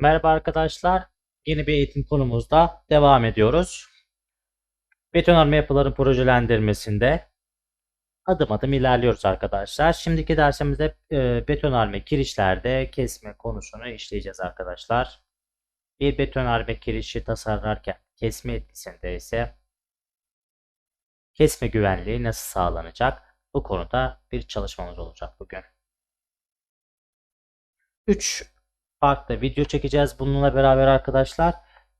Merhaba arkadaşlar. Yeni bir eğitim konumuzda devam ediyoruz. Betonarme yapıların projelendirmesinde adım adım ilerliyoruz arkadaşlar. Şimdiki dersimizde e, betonarme kirişlerde kesme konusunu işleyeceğiz arkadaşlar. Bir betonarme kirişi tasarlarken kesme etkisinde ise kesme güvenliği nasıl sağlanacak? Bu konuda bir çalışmamız olacak bugün. 3 farklı video çekeceğiz bununla beraber arkadaşlar.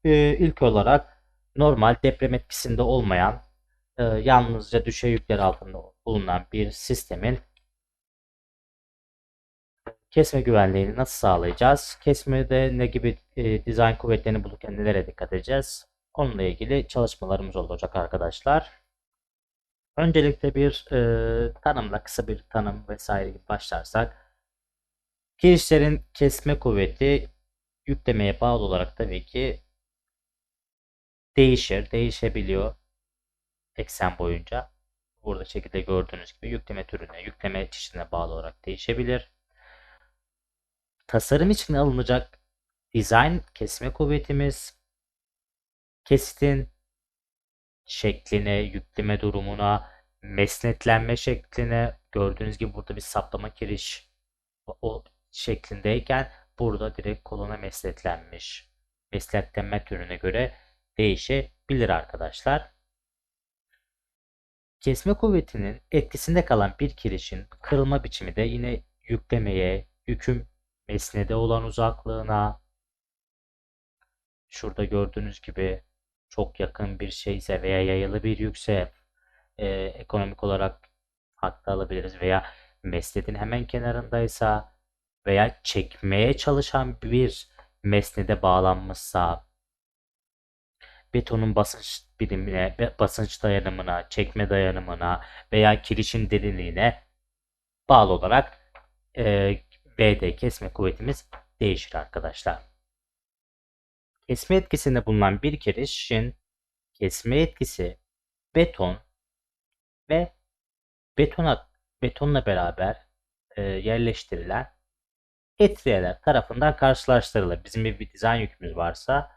Ee, ilk olarak normal deprem etkisinde olmayan e, yalnızca düşey yükler altında bulunan bir sistemin kesme güvenliğini nasıl sağlayacağız? Kesmede ne gibi e, dizayn kuvvetlerini bulurken nelere dikkat edeceğiz? Onunla ilgili çalışmalarımız olacak arkadaşlar. Öncelikle bir e, tanımla kısa bir tanım vesaire gibi başlarsak Kirişlerin kesme kuvveti yüklemeye bağlı olarak tabii ki değişir, değişebiliyor eksen boyunca. Burada şekilde gördüğünüz gibi yükleme türüne, yükleme çeşidine bağlı olarak değişebilir. Tasarım için alınacak dizayn kesme kuvvetimiz kesitin şekline, yükleme durumuna, mesnetlenme şekline gördüğünüz gibi burada bir saplama kiriş o şeklindeyken burada direkt kolona mesletlenmiş. Mesletlenme türüne göre değişebilir arkadaşlar. Kesme kuvvetinin etkisinde kalan bir kirişin kırılma biçimi de yine yüklemeye, yüküm mesnede olan uzaklığına, şurada gördüğünüz gibi çok yakın bir şeyse veya yayılı bir yükse e, ekonomik olarak haklı alabiliriz veya mesnedin hemen kenarındaysa veya çekmeye çalışan bir mesnede bağlanmışsa betonun basınç birimine, basınç dayanımına, çekme dayanımına veya kirişin derinliğine bağlı olarak e, BD kesme kuvvetimiz değişir arkadaşlar. Kesme etkisinde bulunan bir kirişin kesme etkisi beton ve betona, betonla beraber e, yerleştirilen etriyeler tarafından karşılaştırılır. Bizim bir, bir dizayn yükümüz varsa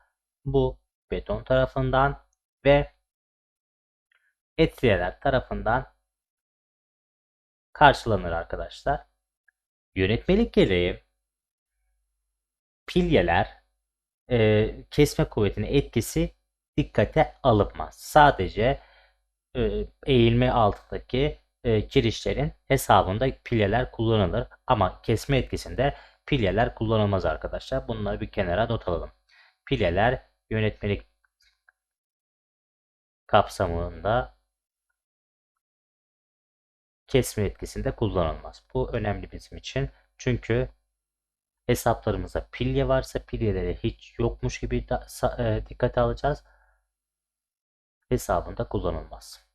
bu beton tarafından ve etriyeler tarafından karşılanır arkadaşlar. Yönetmelik gereği pilyeler e, kesme kuvvetinin etkisi dikkate alınmaz. Sadece e, eğilme altındaki e, kirişlerin hesabında pilyeler kullanılır ama kesme etkisinde pilyeler kullanılmaz arkadaşlar. Bunları bir kenara not alalım. Pilyeler yönetmelik kapsamında kesme etkisinde kullanılmaz. Bu önemli bizim için. Çünkü hesaplarımızda pilye varsa pilyeleri hiç yokmuş gibi e, dikkate alacağız. Hesabında kullanılmaz.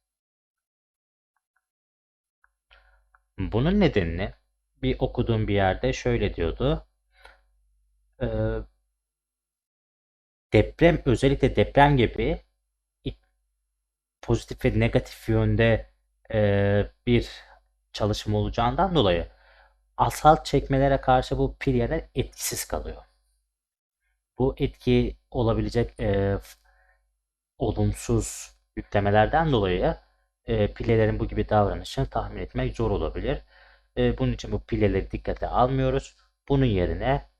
Bunun nedenini bir okuduğum bir yerde şöyle diyordu. Ee, deprem özellikle deprem gibi pozitif ve negatif yönde e, bir çalışma olacağından dolayı asal çekmelere karşı bu pilyeler etkisiz kalıyor. Bu etki olabilecek e, olumsuz yüklemelerden dolayı e, pilyelerin bu gibi davranışını tahmin etmek zor olabilir. E, bunun için bu pileleri dikkate almıyoruz. Bunun yerine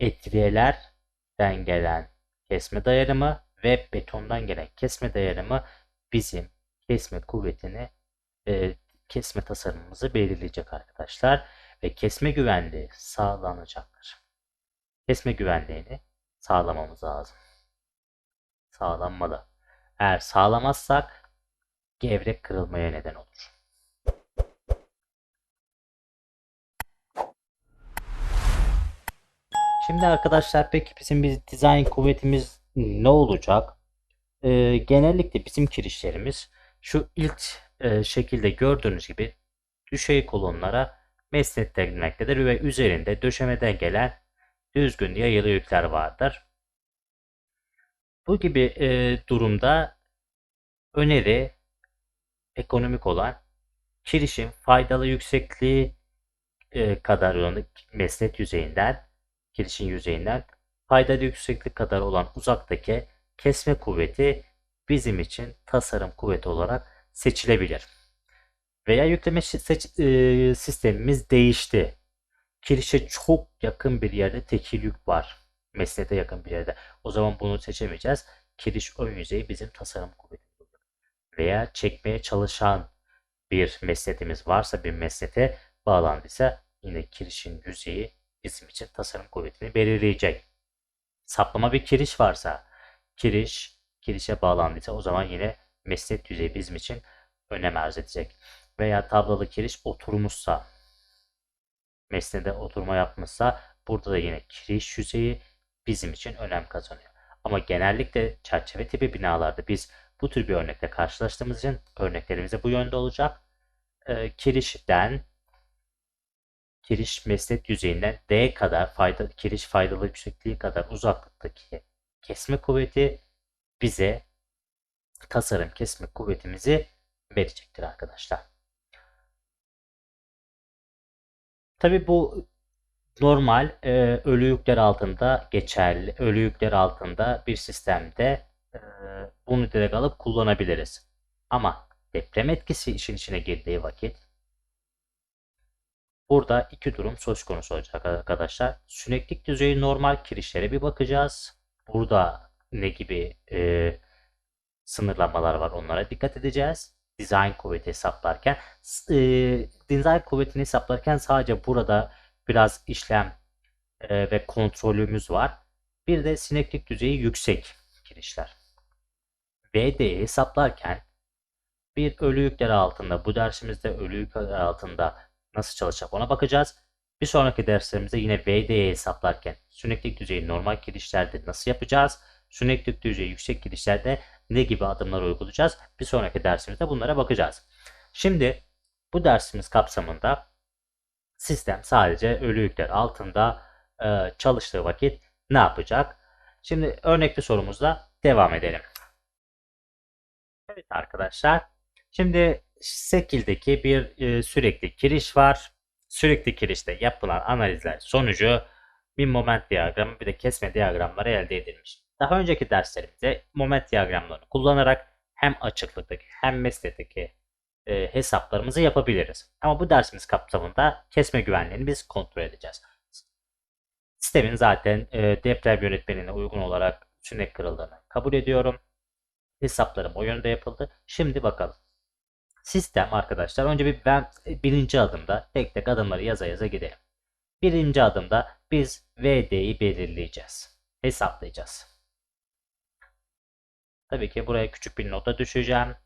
etriyelerden gelen kesme dayanımı ve betondan gelen kesme dayanımı bizim kesme kuvvetini e, kesme tasarımımızı belirleyecek arkadaşlar. Ve kesme güvenliği sağlanacaktır. Kesme güvenliğini sağlamamız lazım. Sağlanmalı. Eğer sağlamazsak gevrek kırılmaya neden olur. Şimdi arkadaşlar peki bizim bir dizayn kuvvetimiz ne olacak? Ee, genellikle bizim kirişlerimiz şu ilk e, şekilde gördüğünüz gibi düşey kolonlara mesnetlenmektedir ve üzerinde döşemeden gelen düzgün yayılı yükler vardır. Bu gibi e, durumda öneri ekonomik olan kirişin faydalı yüksekliği e, kadar mesnet yüzeyinden kirişin yüzeyinden faydalı yükseklik kadar olan uzaktaki kesme kuvveti bizim için tasarım kuvveti olarak seçilebilir. Veya yükleme seç, e, sistemimiz değişti. Kirişe çok yakın bir yerde tekil yük var. Mesnete yakın bir yerde. O zaman bunu seçemeyeceğiz. Kiriş ön yüzeyi bizim tasarım kuvvetimiz olur. Veya çekmeye çalışan bir mesnetimiz varsa bir mesnete bağlandıysa yine kirişin yüzeyi bizim için tasarım kuvvetini belirleyecek. Saplama bir kiriş varsa kiriş kirişe bağlandıysa o zaman yine mesnet yüzeyi bizim için önem arz edecek. Veya tablalı kiriş oturmuşsa mesnede oturma yapmışsa burada da yine kiriş yüzeyi bizim için önem kazanıyor. Ama genellikle çerçeve tipi binalarda biz bu tür bir örnekle karşılaştığımız için örneklerimiz de bu yönde olacak. E, kirişten kiriş mesnet yüzeyinden D kadar fayda, kiriş faydalı yüksekliği kadar uzaklıktaki kesme kuvveti bize tasarım kesme kuvvetimizi verecektir arkadaşlar. Tabi bu normal e, ölü yükler altında geçerli, ölü yükler altında bir sistemde e, bunu direkt alıp kullanabiliriz. Ama deprem etkisi işin içine girdiği vakit burada iki durum söz konusu olacak arkadaşlar. Süneklik düzeyi normal kirişlere bir bakacağız. Burada ne gibi e, sınırlamalar var onlara dikkat edeceğiz. Design kuvveti hesaplarken e, design kuvvetini hesaplarken sadece burada biraz işlem e, ve kontrolümüz var. Bir de sineklik düzeyi yüksek girişler. VD'yi hesaplarken bir ölü yükler altında bu dersimizde ölü yükler altında nasıl çalışacak ona bakacağız. Bir sonraki derslerimizde yine VD'yi hesaplarken süneklik düzeyi normal girişlerde nasıl yapacağız? Süneklik düzeyi yüksek girişlerde ne gibi adımlar uygulayacağız? Bir sonraki dersimizde bunlara bakacağız. Şimdi bu dersimiz kapsamında sistem sadece ölü yükler altında e, çalıştığı vakit ne yapacak? Şimdi örnekli sorumuzla devam edelim. Evet arkadaşlar. Şimdi şekildeki bir e, sürekli kiriş var. Sürekli kirişte yapılan analizler sonucu bir moment diyagramı bir de kesme diyagramları elde edilmiş. Daha önceki derslerimizde moment diyagramlarını kullanarak hem açıklıktaki hem meslekteki e, hesaplarımızı yapabiliriz. Ama bu dersimiz kapsamında kesme güvenliğini biz kontrol edeceğiz. Sistemin zaten e, deprem yönetmenine uygun olarak sünnet kırıldığını kabul ediyorum. Hesaplarım o yönde yapıldı. Şimdi bakalım. Sistem arkadaşlar önce bir ben birinci adımda tek tek adımları yaza yaza gidelim. Birinci adımda biz VD'yi belirleyeceğiz. Hesaplayacağız. Tabii ki buraya küçük bir nota düşeceğim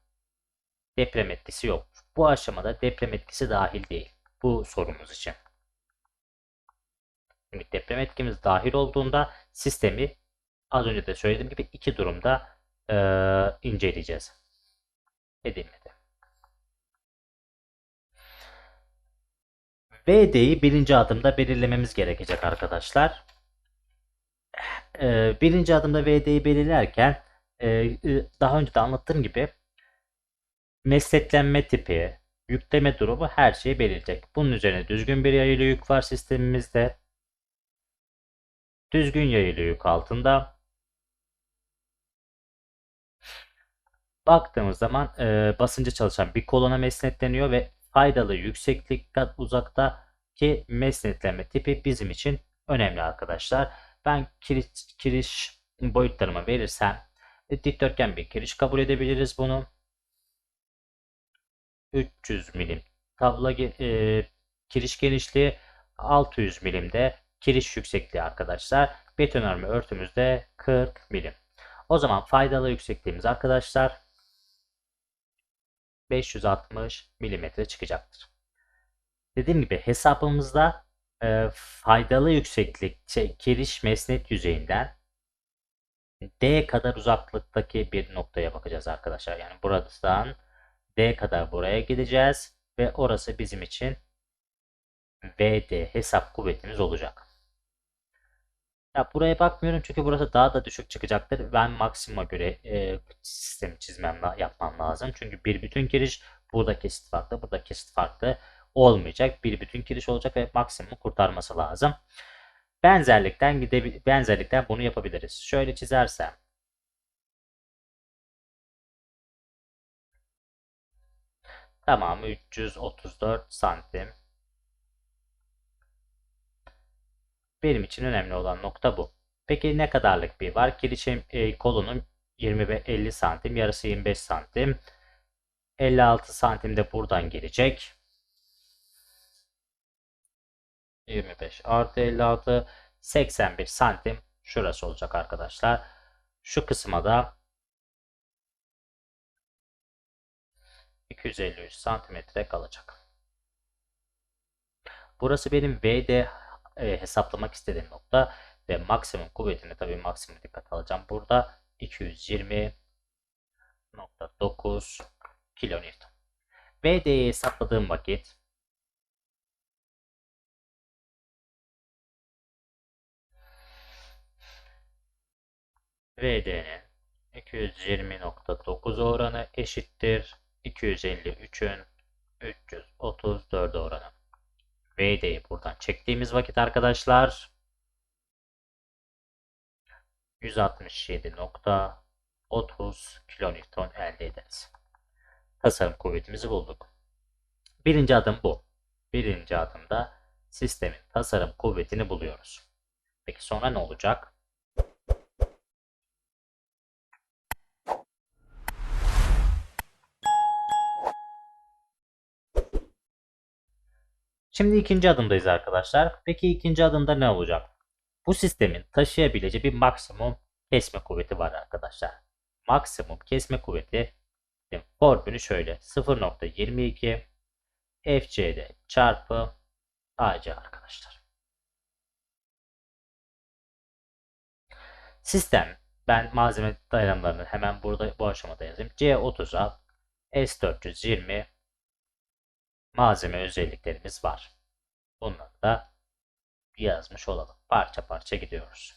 deprem etkisi yok. Bu aşamada deprem etkisi dahil değil. Bu sorumuz için. Şimdi deprem etkimiz dahil olduğunda sistemi az önce de söylediğim gibi iki durumda e, inceleyeceğiz. Edilmedi. VD'yi birinci adımda belirlememiz gerekecek arkadaşlar. E, birinci adımda VD'yi belirlerken e, daha önce de anlattığım gibi Mesleklenme tipi, yükleme durumu her şeyi belirleyecek. Bunun üzerine düzgün bir yayılı yük var sistemimizde. Düzgün yayılı yük altında. Baktığımız zaman e, basınca çalışan bir kolona mesnetleniyor ve faydalı yükseklik kat uzaktaki mesnetlenme tipi bizim için önemli arkadaşlar. Ben kiriş, kiriş boyutlarımı verirsem e, dikdörtgen bir kiriş kabul edebiliriz bunu. 300 milim. Tabla e, kiriş genişliği 600 milimde. Kiriş yüksekliği arkadaşlar. Betonarme örtümüzde 40 milim. O zaman faydalı yüksekliğimiz arkadaşlar 560 milimetre çıkacaktır. Dediğim gibi hesabımızda e, faydalı yükseklik şey, kiriş mesnet yüzeyinden D kadar uzaklıktaki bir noktaya bakacağız arkadaşlar. Yani buradan D kadar buraya gideceğiz ve orası bizim için VD hesap kuvvetimiz olacak. Ya buraya bakmıyorum çünkü burası daha da düşük çıkacaktır. Ben maksimuma göre e, sistemi çizmem yapmam lazım. Çünkü bir bütün giriş burada kesit farklı, burada kesit farklı olmayacak. Bir bütün giriş olacak ve maksimumu kurtarması lazım. benzerlikten gidebil benzerlikten bunu yapabiliriz. Şöyle çizersem Tamamı 334 santim. Benim için önemli olan nokta bu. Peki ne kadarlık bir var? Kirişim e, kolunun 20 ve 50 santim, yarısı 25 santim. 56 santim de buradan gelecek. 25 artı 56 81 santim şurası olacak arkadaşlar. Şu kısma da 253 santimetre kalacak. Burası benim V'de e, hesaplamak istediğim nokta ve maksimum kuvvetini tabii maksimum dikkat alacağım. Burada 220.9 kilonewton. VD'yi hesapladığım vakit VD'nin 220.9 oranı eşittir 253'ün 334 oranı. VD'yi buradan çektiğimiz vakit arkadaşlar 167.30 kilonewton elde ederiz. Tasarım kuvvetimizi bulduk. Birinci adım bu. Birinci adımda sistemin tasarım kuvvetini buluyoruz. Peki sonra ne olacak? Şimdi ikinci adımdayız arkadaşlar. Peki ikinci adımda ne olacak? Bu sistemin taşıyabileceği bir maksimum kesme kuvveti var arkadaşlar. Maksimum kesme kuvveti formülü şöyle 0.22 FCD çarpı AC arkadaşlar. Sistem ben malzeme dayanımlarını hemen burada bu aşamada yazayım. C30'a S420 malzeme özelliklerimiz var. Bunları da yazmış olalım. Parça parça gidiyoruz.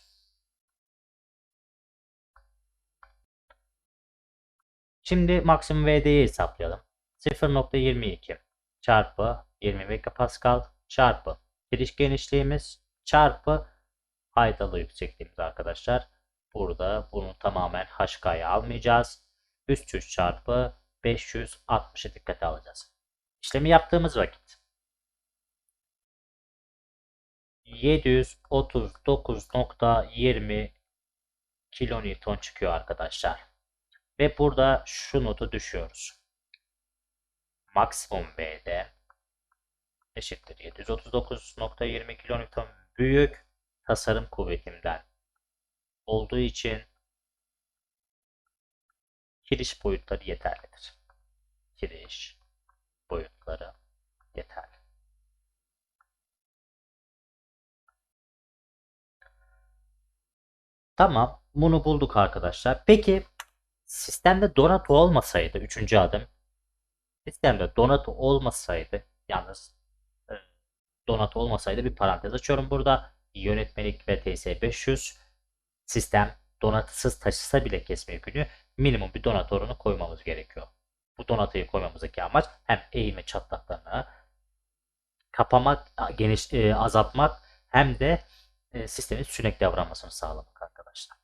Şimdi maksimum VD'yi hesaplayalım. 0.22 çarpı 20 megapascal çarpı giriş genişliğimiz çarpı faydalı yüksekliğimiz arkadaşlar. Burada bunu tamamen HK'ya almayacağız. Üst üst çarpı 560'ı dikkate alacağız. İşlemi yaptığımız vakit 739.20 kilonewton çıkıyor arkadaşlar. Ve burada şu notu düşüyoruz. Maksimum B'de eşittir 739.20 kilonewton büyük tasarım kuvvetimden olduğu için kiriş boyutları yeterlidir. Kiriş boyutları yeterli. Tamam. Bunu bulduk arkadaşlar. Peki sistemde donatı olmasaydı üçüncü adım sistemde donatı olmasaydı yalnız e, donatı olmasaydı bir parantez açıyorum burada yönetmelik ve TS500 sistem donatısız taşısa bile kesme yükünü minimum bir donat oranı koymamız gerekiyor. Bu donatıyı koymamızdaki amaç hem eğimi çatlaklarını kapamak, geniş e, azaltmak hem de e, sistemin sürekli davranmasını sağlamak arkadaşlar.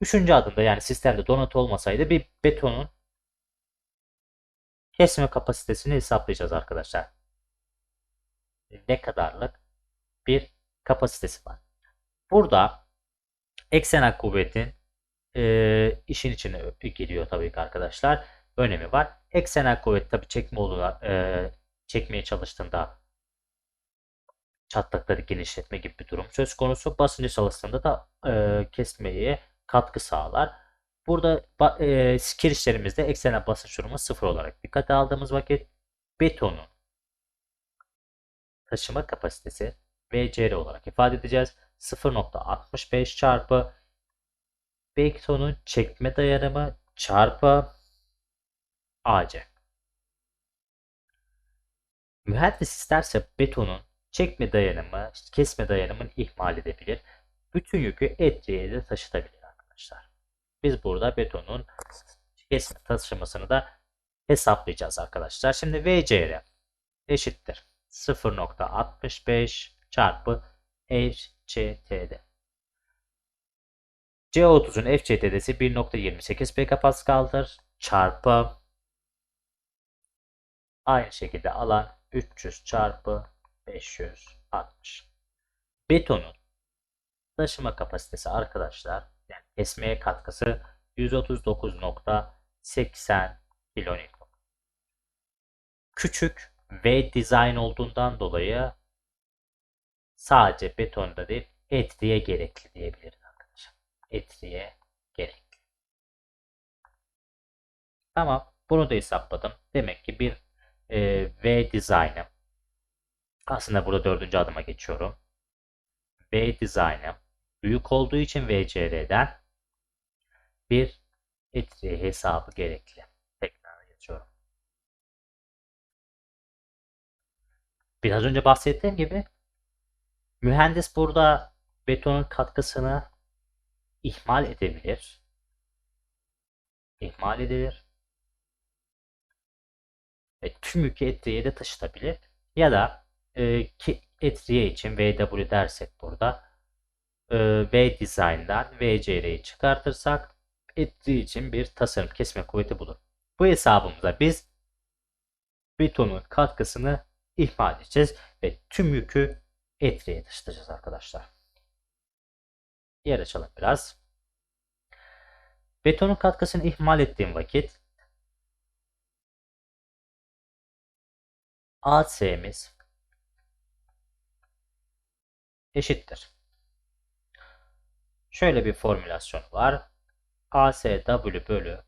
Üçüncü adımda yani sistemde donatı olmasaydı bir betonun kesme kapasitesini hesaplayacağız arkadaşlar. Ne kadarlık bir kapasitesi var. Burada eksenel kuvvetin e, işin içine giriyor tabii ki arkadaşlar. Önemi var. Eksenel kuvvet tabii çekme olduğuna, e, çekmeye çalıştığında çatlakları genişletme gibi bir durum söz konusu. Basıncı çalıştığında da e, kesmeye katkı sağlar. Burada e, kirişlerimizde eksenel basınç durumu sıfır olarak dikkate aldığımız vakit betonun taşıma kapasitesi VCR olarak ifade edeceğiz. 0.65 çarpı betonun çekme dayanımı çarpı AC. Mühendis isterse betonun çekme dayanımı, kesme dayanımını ihmal edebilir. Bütün yükü etriye de taşıtabilir arkadaşlar. Biz burada betonun kesme taşımasını da hesaplayacağız arkadaşlar. Şimdi VCR eşittir 0.65 çarpı FCT'de. C30'un FCT'desi 1.28 PKPascal'dır. Çarpı aynı şekilde alan 300 çarpı 560. Betonun taşıma kapasitesi arkadaşlar yani kesmeye katkısı 139.80 kilonewton. Küçük V dizayn olduğundan dolayı sadece betonda değil etriye gerekli diyebiliriz. Etriye gerekli. Tamam. Bunu da hesapladım. Demek ki bir e, V dizaynı aslında burada dördüncü adıma geçiyorum. V dizaynı büyük olduğu için VCR'den bir etriye hesabı gerekli. Tekrar yazıyorum. Biraz önce bahsettiğim gibi mühendis burada betonun katkısını ihmal edebilir. İhmal edilir. Ve tüm yükü etriye de taşıtabilir. Ya da e, ki etriye için VW dersek burada e, V Design'dan VCR'yi çıkartırsak ettiği için bir tasarım kesme kuvveti bulur. Bu hesabımıza biz betonun katkısını ihmal edeceğiz ve tüm yükü etriye taşıtacağız arkadaşlar. Yer açalım biraz. Betonun katkısını ihmal ettiğim vakit AS'miz eşittir. Şöyle bir formülasyon var. ASW bölü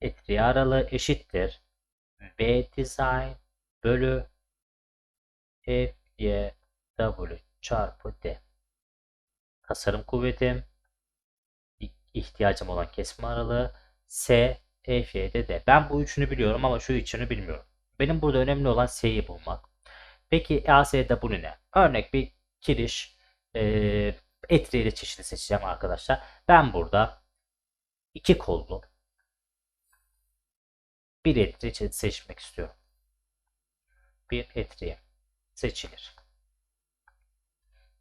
etri aralığı eşittir. V design bölü FYW çarpı D. Tasarım kuvvetim ihtiyacım olan kesme aralığı S FY'de D. Ben bu üçünü biliyorum ama şu üçünü bilmiyorum. Benim burada önemli olan S'yi bulmak. Peki ASW ne? Örnek bir kiriş e, etriyle çeşidi seçeceğim arkadaşlar. Ben burada iki kollu bir etri seçmek istiyorum. Bir etri seçilir.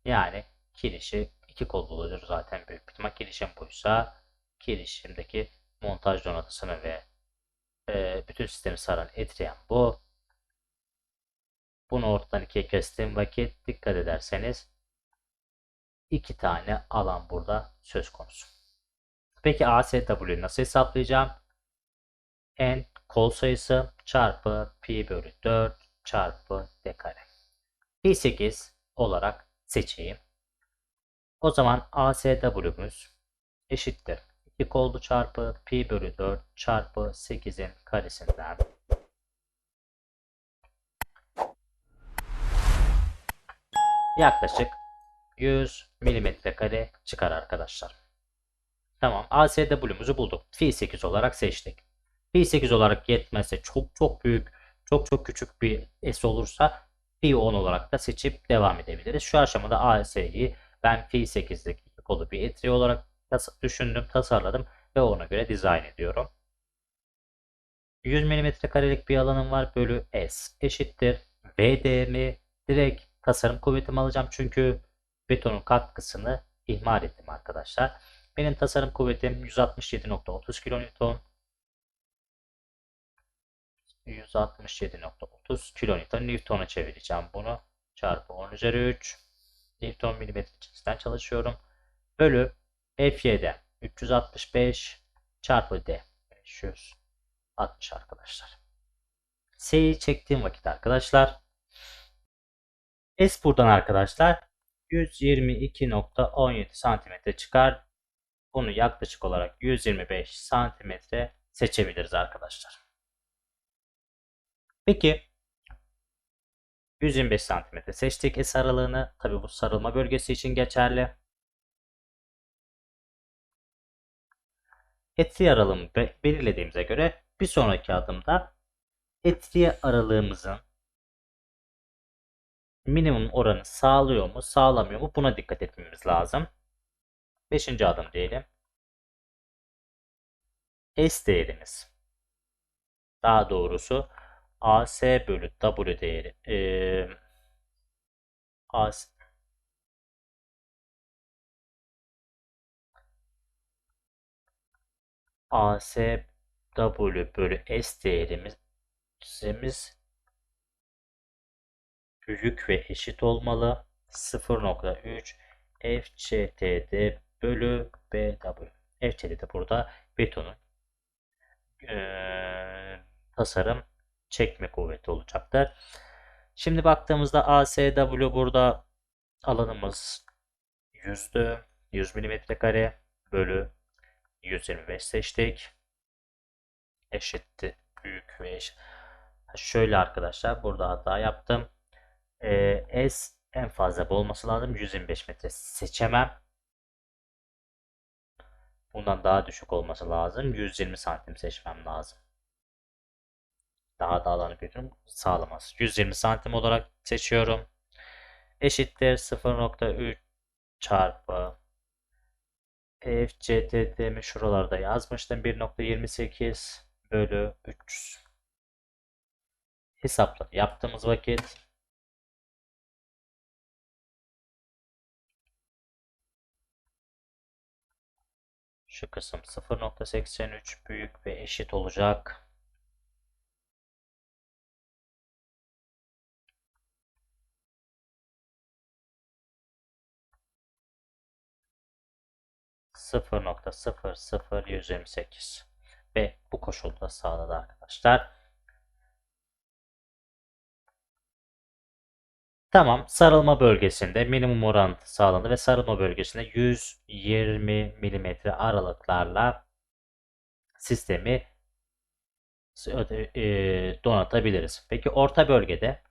Yani kirişi iki kollu olur zaten büyük ihtimal kirişim buysa kirişimdeki montaj donatısını ve e, bütün sistemi saran etriyen bu. Bunu ortadan ikiye kestiğim vakit dikkat ederseniz iki tane alan burada söz konusu. Peki ASW'yi nasıl hesaplayacağım? N kol sayısı çarpı pi bölü 4 çarpı d kare. Pi 8 olarak seçeyim. O zaman ASW'müz eşittir. 2 koldu çarpı pi bölü 4 çarpı 8'in karesinden yaklaşık 100 mm kare çıkar arkadaşlar. Tamam ASW'muzu bulduk. Fi 8 olarak seçtik. Fi 8 olarak yetmezse çok çok büyük çok çok küçük bir S olursa Fi 10 olarak da seçip devam edebiliriz. Şu aşamada AS'yi ben Fi 8'lik iki kolu bir etri olarak düşündüm, tasarladım ve ona göre dizayn ediyorum. 100 mm karelik bir alanım var bölü S eşittir. VD'mi direkt tasarım kuvvetimi alacağım çünkü betonun katkısını ihmal ettim arkadaşlar. Benim tasarım kuvvetim 167.30 kN. 167.30 kN Newton'a çevireceğim bunu. Çarpı 10 üzeri 3. Newton milimetre cinsinden çalışıyorum. Bölü F7 365 çarpı D 560 arkadaşlar. S'yi çektiğim vakit arkadaşlar S buradan arkadaşlar 122.17 santimetre çıkar. Bunu yaklaşık olarak 125 santimetre seçebiliriz arkadaşlar. Peki 125 santimetre seçtik S aralığını. Tabi bu sarılma bölgesi için geçerli. Etri aralığını belirlediğimize göre bir sonraki adımda etri aralığımızın minimum oranı sağlıyor mu, sağlamıyor mu buna dikkat etmemiz lazım. Beşinci adım diyelim. S değerimiz. Daha doğrusu AS bölü W değeri e, AS AS W bölü S değerimiz büyük ve eşit olmalı. 0.3 FCTD bölü BW. FCTD burada betonun e, tasarım çekme kuvveti olacaktır. Şimdi baktığımızda ASW burada alanımız yüzdü. 100 mm kare bölü 125 seçtik. Eşitti büyük. Şöyle arkadaşlar burada hata yaptım. Ee, S en fazla bu olması lazım. 125 metre seçemem. Bundan daha düşük olması lazım. 120 santim seçmem lazım. Daha da alanı büyütüm sağlamaz. 120 santim olarak seçiyorum. Eşittir 0.3 çarpı FCTT'mi şuralarda yazmıştım. 1.28 bölü 300. Hesapla yaptığımız vakit şu kısım 0.83 büyük ve eşit olacak. %0.00128 ve bu koşulda sağladı arkadaşlar. Tamam sarılma bölgesinde minimum orantı sağlandı ve sarılma bölgesinde 120 mm aralıklarla sistemi e, donatabiliriz. Peki orta bölgede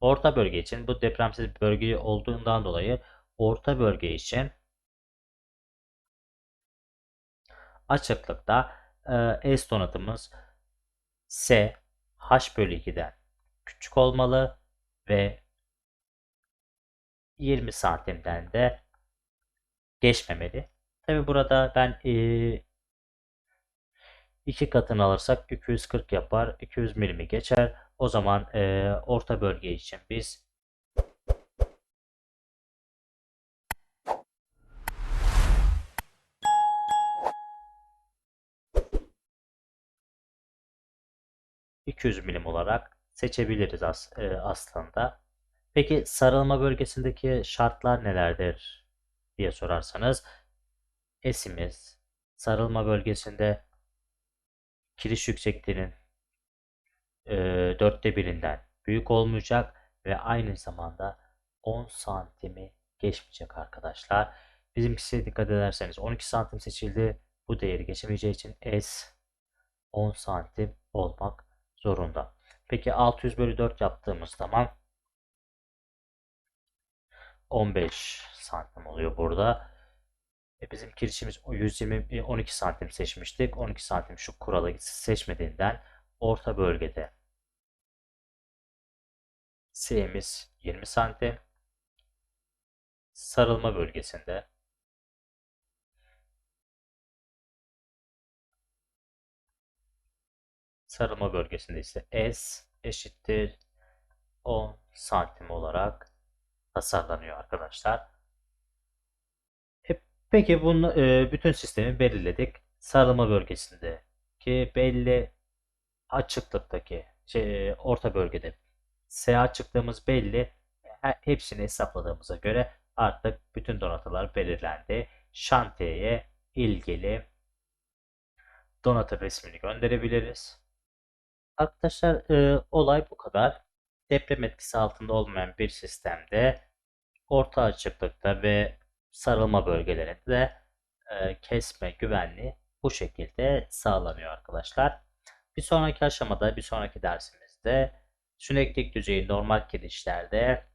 orta bölge için bu depremsiz bölge olduğundan dolayı orta bölge için açıklıkta e, S donatımız S H bölü 2'den küçük olmalı ve 20 santimden de geçmemeli. Tabi burada ben e, iki katını alırsak 240 yapar. 200 milimi geçer. O zaman e, orta bölge için biz ...200 milim olarak seçebiliriz as e, aslında. Peki sarılma bölgesindeki şartlar nelerdir diye sorarsanız esimiz sarılma bölgesinde kiriş yüksekliğinin e, dörtte birinden büyük olmayacak ve aynı zamanda 10 santimi geçmeyecek arkadaşlar. Bizimkisi dikkat ederseniz 12 santim seçildi. Bu değeri geçemeyeceği için S 10 santim olmak zorunda. Peki 600 bölü 4 yaptığımız zaman 15 santim oluyor burada. E bizim kirişimiz 120 12 santim seçmiştik. 12 santim şu kuralı seçmediğinden orta bölgede S'miz 20 santim. Sarılma bölgesinde sarılma bölgesinde ise S eşittir 10 santim olarak tasarlanıyor arkadaşlar. E, peki bunu e, bütün sistemi belirledik. Sarılma bölgesinde ki belli açıklıktaki şey, orta bölgede S açıklığımız belli. Hepsini hesapladığımıza göre artık bütün donatılar belirlendi. Şantiyeye ilgili donatı resmini gönderebiliriz. Arkadaşlar e, olay bu kadar deprem etkisi altında olmayan bir sistemde orta açıklıkta ve sarılma bölgelerinde e, kesme güvenliği bu şekilde sağlanıyor arkadaşlar. Bir sonraki aşamada, bir sonraki dersimizde süneklik düzeyi normal girişlerde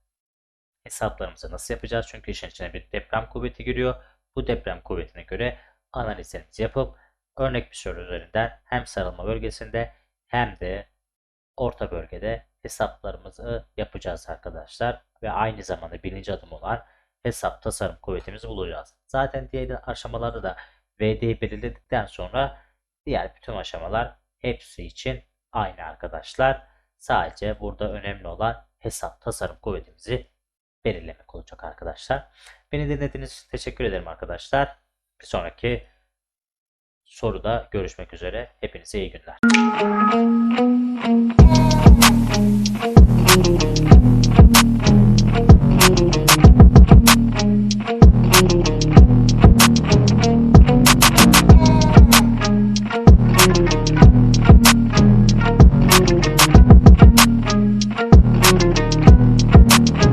hesaplarımızı nasıl yapacağız? Çünkü işin içine bir deprem kuvveti giriyor. Bu deprem kuvvetine göre analizlerimizi yapıp örnek bir soru üzerinden hem sarılma bölgesinde hem de orta bölgede hesaplarımızı yapacağız arkadaşlar. Ve aynı zamanda birinci adım olan hesap tasarım kuvvetimizi bulacağız. Zaten diğer aşamalarda da VD'yi belirledikten sonra diğer bütün aşamalar hepsi için aynı arkadaşlar. Sadece burada önemli olan hesap tasarım kuvvetimizi belirlemek olacak arkadaşlar. Beni dinlediğiniz için teşekkür ederim arkadaşlar. Bir sonraki soruda görüşmek üzere. Hepinize iyi günler.